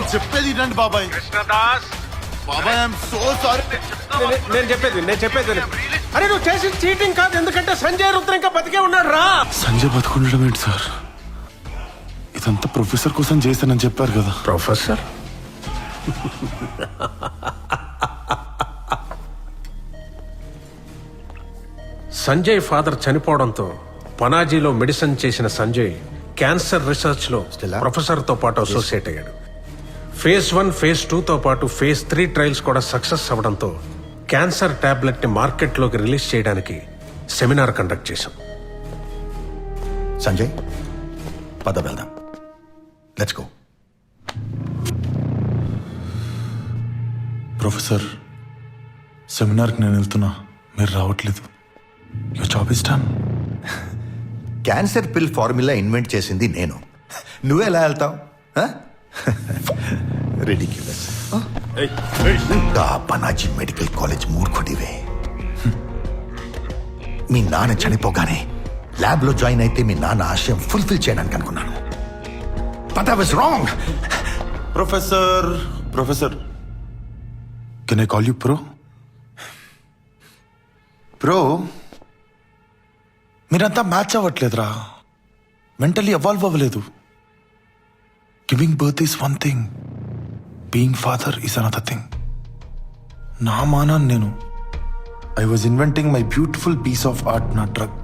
నేను చెప్పేది రండి బాబాయ్. కృష్ణదాస్. బాబాయ్ ఐఎమ్ సో సారీ నేను- నేను చెప్పేది నేను చెప్పేది విను. అరే నువ్వు చేసిన చీటింగ్ కాదు ఎందుకంటే సంజయ్ రుద్ర ఇంకా బతికే ఉన్నాడు రా. సంజయ్ బతుకుండడం ఏంటి సార్? ఇదంతా ప్రొఫెసర్ కోసం చేశానని చెప్పారు కదా. ప్రొఫెసర్? సంజయ్ ఫాదర్ చనిపోవడంతో పనాజీలో మెడిసిన్ చేసిన సంజయ్ క్యాన్సర్ రీసెర్చ్లో ప్రొఫెసర్తో పాటు అసోసియేట్ అయ్యాడు. ఫేజ్ వన్ ఫేజ్ టూ తో పాటు ఫేజ్ త్రీ ట్రయల్స్ కూడా సక్సెస్ అవ్వడంతో క్యాన్సర్ టాబ్లెట్ని మార్కెట్లోకి రిలీజ్ చేయడానికి సెమినార్ కండక్ట్ చేశాం. సంజయ్ పద వెళ్దాం. లెట్స్ గో ప్రొఫెసర్ సెమినార్కి నేను వెళ్తున్నా. మీరు రావట్లేదు. Your job is done cancer pill formula invent చేసింది నేను. నువ్వు ఎలా రెడిక్యులస్ పనాజీ మెడికల్ కాలేజ్ మూర్ఖుడివే. మీ నాన్న చనిపోగానే ల్యాబ్లో జాయిన్ అయితే మీ నాన్న ఆశయం ఫుల్ఫిల్ చేయడానికి అనుకున్నాను. But I was wrong professor professor can I call you pro pro మీరంతా మ్యాచ్ అవ్వట్లేదురా. మెంటలీ ఎవాల్వ్ అవ్వలేదు. Giving birth is one thing being father is another thing నా మానాన్ని నేను. I was inventing my beautiful piece of art నా drug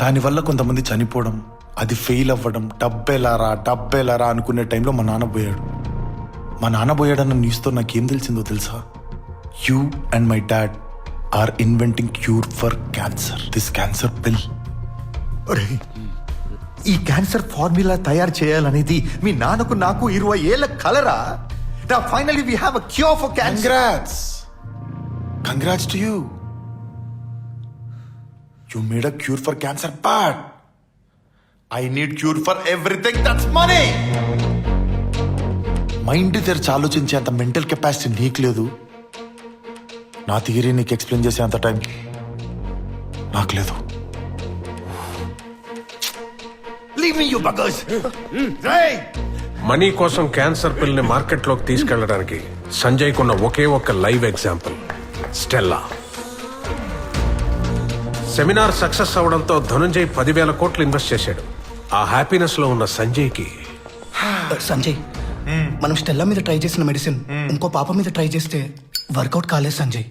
దానివల్ల కొంతమంది చనిపోవడం అది ఫెయిల్ అవ్వడం డబ్బేలారా డబ్బేలారా అనుకునే టైంలో మా నాన్న పోయాడు. మా నాన్న పోయాడన్న న్యూస్తో నాకేం తెలిసిందో తెలుసా? You and my dad are inventing cure for cancer this cancer pill అరే ఈ క్యాన్సర్ ఫార్ములా తయారు చేయాలనేది మీ నాన్నకు నాకు ఇరవై ఏళ్ళ కలరా? నా finally we have a cure for cancer congrats congrats to you you made a cure for cancer but I need cure for everything that's money mind తెరిచి ఆలోచించే అంత మెంటల్ కెపాసిటీ నీకు లేదు. నా థియరీ నీకు ఎక్స్ప్లెయిన్ చేసే అంత టైం నాకు లేదు. మీ యు బగర్స్ రేయ్! మనీ కోసం క్యాన్సర్ పిల్ని మార్కెట్లోకి తీసుకెళ్ళడానికి సంజయ్ కున్న ఒకే ఒక్క live example. Stella. Seminar success అవడంతో ధనుంజయ్ పదివేల కోట్లు ఇన్వెస్ట్ చేశాడు. ఆ హ్యాపీనెస్లో ఉన్న సంజయ్కి సంజయ్ మనం స్టెల్లా మీద ట్రై చేసిన మెడిసిన్ ఇంకో పాప మీద ట్రై చేస్తే వర్కౌట్ కాలేదు సంజయ్.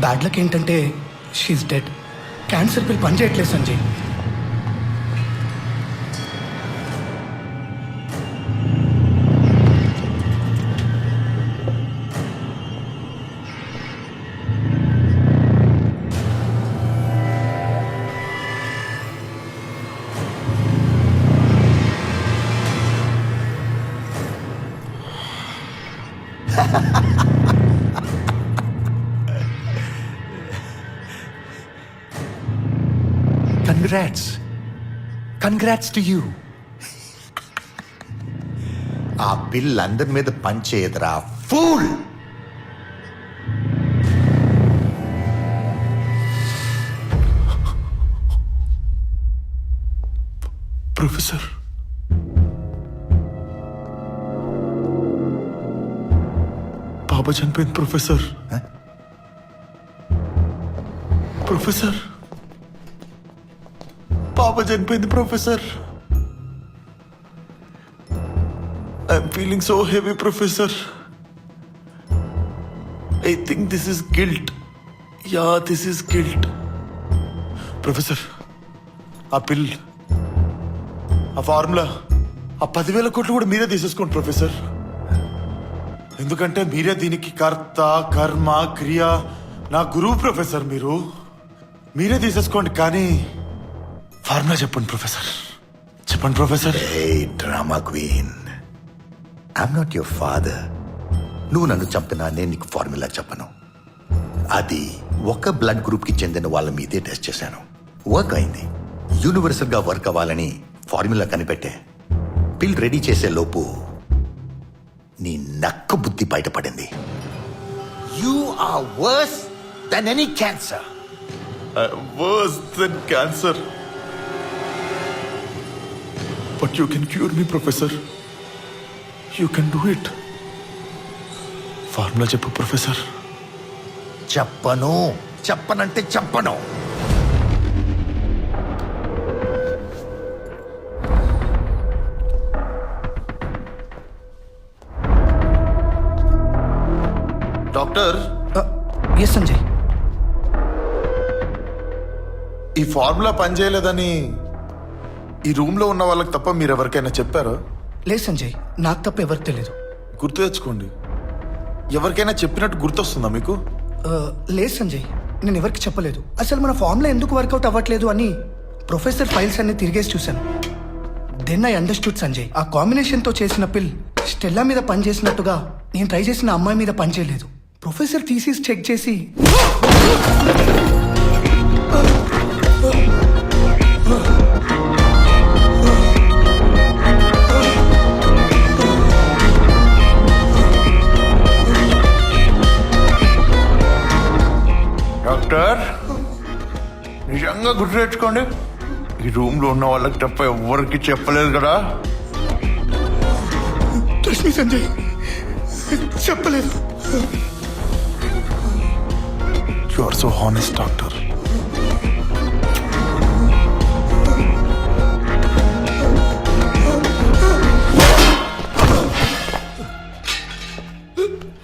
బ్యాడ్ లక్ ఏంటంటే షీఈ్ డెడ్ క్యాన్సర్ పిల్ పనిచేయట్లేదు Sanjay. Congrats congrats to you ఆ బిల్ అందరి మీద పంచేయదురా ఫూల్. ప్రొఫెసర్. పాప చనిపోయింది ప్రొఫెసర్. ప్రొఫెసర్. పాప చనిపోయింది professor I'm feeling so heavy professor I think this is guilt yeah this is guilt professor ఆ పిల్ ఆ ఫార్ములా ఆ పదివేల కోట్లు కూడా మీరే తీసేసుకోండి ప్రొఫెసర్ ఎందుకంటే మీరే దీనికి కర్త కర్మ క్రియ నా గురువు ప్రొఫెసర్ మీరు. మీరే తీసేసుకోండి కానీ ఫార్ములా చెప్పండి ప్రొఫెసర్. చెప్పండి professor. A drama queen. I'm not your father నువ్వు నన్ను చంపినా నేను నీకు ఫార్ములా చెప్పను. అది ఒక బ్లడ్ గ్రూప్కి చెందిన వాళ్ళ మీదే టెస్ట్ చేశాను. వర్క్ అయింది. యూనివర్సల్గా వర్క్ అవ్వాలని ఫార్ములా కనిపెట్టే. పిల్ రెడీ చేసే లోపు నీ నక్క బుద్ధి బయటపడింది. You are worse than any cancer worse than cancer but you can cure me professor you can do it formula చెప్పు ప్రొఫెసర్ చెప్పను. చెప్పనంటే చెప్పను. డాక్టర్ ఎస్ సంజయ్ ఈ ఫార్ములా పనిచేయలేదని ఈ రూమ్లో ఉన్న వాళ్ళకి తప్ప మీరు ఎవరికైనా చెప్పారా? లేదు సంజయ్ నాకు తప్ప ఎవరికి తెలియదు గుర్తు తెచ్చుకోండి. ఎవరికైనా చెప్పినట్టు గుర్తొస్తుందా మీకు? లేదు సంజయ్ నేను ఎవరికి చెప్పలేదు. అసలు మన ఫామ్లో ఎందుకు వర్కౌట్ అవ్వట్లేదు అని ప్రొఫెసర్ ఫైల్స్ అన్ని తిరిగేసి చూశాను. దెన్ ఐ అండర్స్టూడ్ సంజయ్ ఆ కాంబినేషన్తో చేసిన పిల్ స్టెల్లా మీద పనిచేసినట్టుగా నేను ట్రై చేసిన అమ్మాయి మీద పనిచేయలేదు. ప్రొఫెసర్ థీసిస్ చెక్ చేసి డాక్టర్ నిజంగా గుర్తు తెచ్చుకోండి. ఈ రూమ్లో ఉన్న వాళ్ళకి తప్ప ఎవరికి చెప్పలేదు కదా. సంజయ్ చెప్పలేదు. You are so honest doctor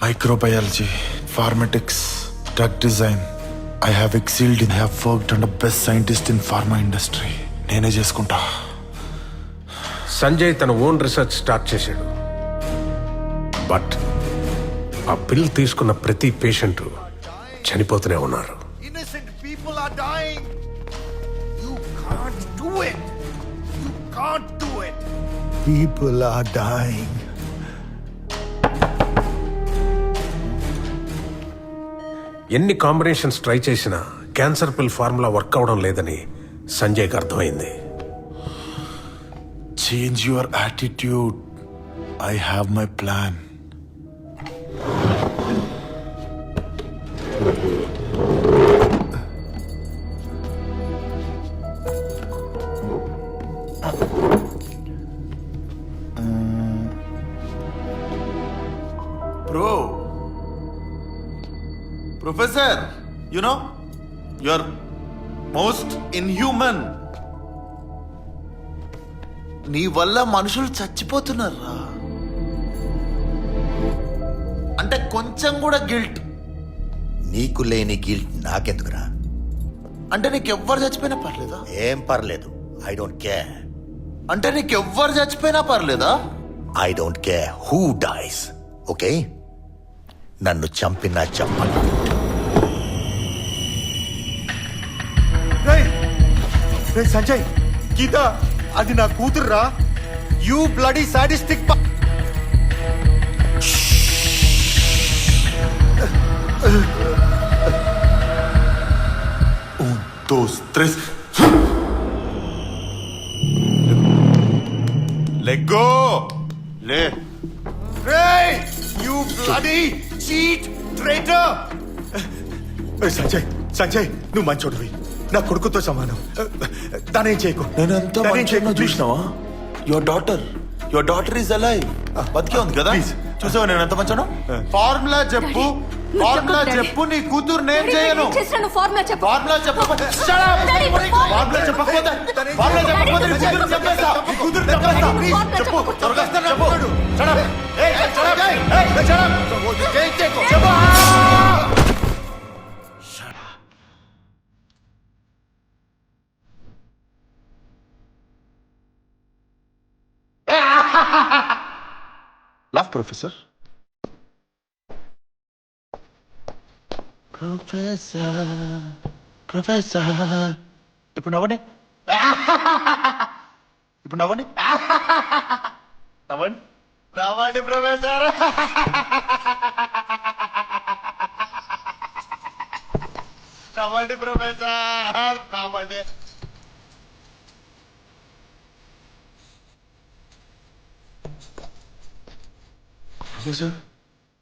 microbiology pharmatics drug design I have excelled in have worked and best scientist in pharma industry నేనే చేసుకుంటా సంజయ్ తన ఓన్ రీసెర్చ్ స్టార్ట్ చేశాడు బట్ ఆ పిల్ తీసుకున్న ప్రతి పేషెంట్ చనిపోతూనే ఉన్నారు Innocent people are dying. You can't do it. You can't do it. People are dying. ఎన్ని కాంబినేషన్స్ ట్రై చేసినా క్యాన్సర్ పిల్ ఫార్ములా వర్క్ అవడం లేదని సంజయ్కి అర్థమైంది. Change your attitude I have my plan professor you know you are most inhuman నీ వల్ల మనుషులు చచ్చిపోతున్నారా అంటే కొంచెం కూడా గిల్ట్ నీకు లేని గిల్ట్ నాకెందుకురా? అంటే నీకు ఎవ్వరు చచ్చిపోయినా పర్లేదా? ఏం పర్లేదు. ఐ డోంట్ కేర్ అంటే నీకు ఎవ్వరు చచ్చిపోయినా పర్లేదా? I don't care who dies okay నన్ను చంపినా చంపను. రే సంజయ్ గీత అది నా కూతుర్రా you bloody sadistic Un, dos, tres. Let go! లే రే you bloody cheat traitor Sanjay Sanjay నువ్వు మంచోడివి నా కొడుకుతో సమానం. దానేం చేయకు. నేను ఎంత దానేం చేయకు. చూసినావా? Your daughter your daughter is alive బతికే ఉంది కదా? Please. చూసావా నేను ఎంత మంచాను ఫార్ములా చెప్పు. ఫార్ములా చెప్పు, నీ కూతురు నేను చేయను. ఫార్ములా చెప్పు. ఫార్ములా చెప్పకపోతే ఫార్ములా చెప్పకపోతే ఫార్ములా చెప్పకపోతే నీ కూతురు చెప్పేస్తా నీ కూతురు చెప్పేస్తా చెప్పు. చెప్పు. త్వరగా చెప్పు Shut up! Hey, hey, shut Laugh, professor. Professor professor ఇప్పుడు నవ్వండి. ఇప్పుడు నవ్వండి. నవ్వండి. నవ్వండి ప్రొఫెసర్ నవ్వండి ప్రొఫెసర్ నవ్వండి. ప్రొఫెసర్